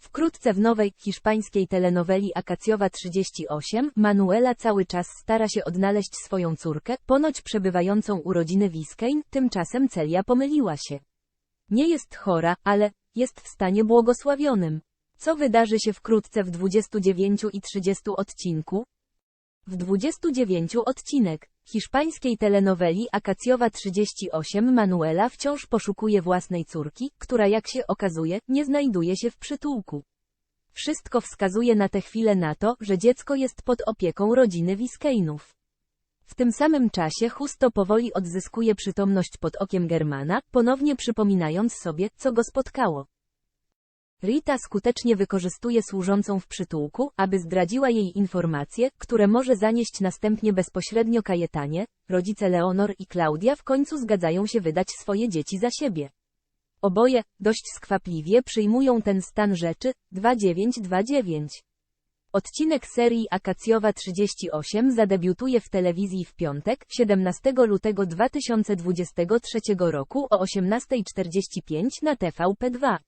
Wkrótce w nowej, hiszpańskiej telenoweli Akacjowa 38, Manuela cały czas stara się odnaleźć swoją córkę, ponoć przebywającą u rodziny Wiskejn, tymczasem Celia pomyliła się. Nie jest chora, ale jest w stanie błogosławionym. Co wydarzy się wkrótce w 29 i 30 odcinku? W 29 odcinek hiszpańskiej telenoweli Akacjowa 38 Manuela wciąż poszukuje własnej córki, która jak się okazuje, nie znajduje się w przytułku. Wszystko wskazuje na tę chwilę na to, że dziecko jest pod opieką rodziny Wiskejnów. W tym samym czasie Husto powoli odzyskuje przytomność pod okiem Germana, ponownie przypominając sobie, co go spotkało. Rita skutecznie wykorzystuje służącą w przytułku, aby zdradziła jej informacje, które może zanieść następnie bezpośrednio Kajetanie, rodzice Leonor i Klaudia w końcu zgadzają się wydać swoje dzieci za siebie. Oboje, dość skwapliwie przyjmują ten stan rzeczy, 2929. Odcinek serii Akacjowa 38 zadebiutuje w telewizji w piątek, 17 lutego 2023 roku o 18.45 na TVP2.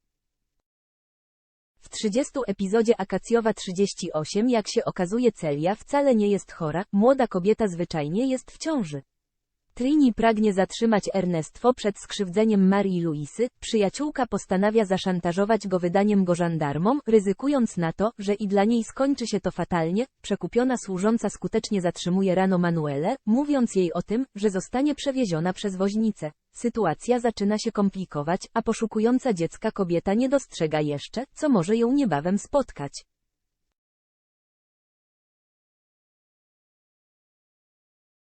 W 30 epizodzie Akacjowa 38 jak się okazuje Celia wcale nie jest chora, młoda kobieta zwyczajnie jest w ciąży. Trini pragnie zatrzymać Ernestwo przed skrzywdzeniem Marii Luisy, przyjaciółka postanawia zaszantażować go wydaniem go żandarmom, ryzykując na to, że i dla niej skończy się to fatalnie, przekupiona służąca skutecznie zatrzymuje rano Manuelę, mówiąc jej o tym, że zostanie przewieziona przez woźnicę. Sytuacja zaczyna się komplikować, a poszukująca dziecka kobieta nie dostrzega jeszcze, co może ją niebawem spotkać.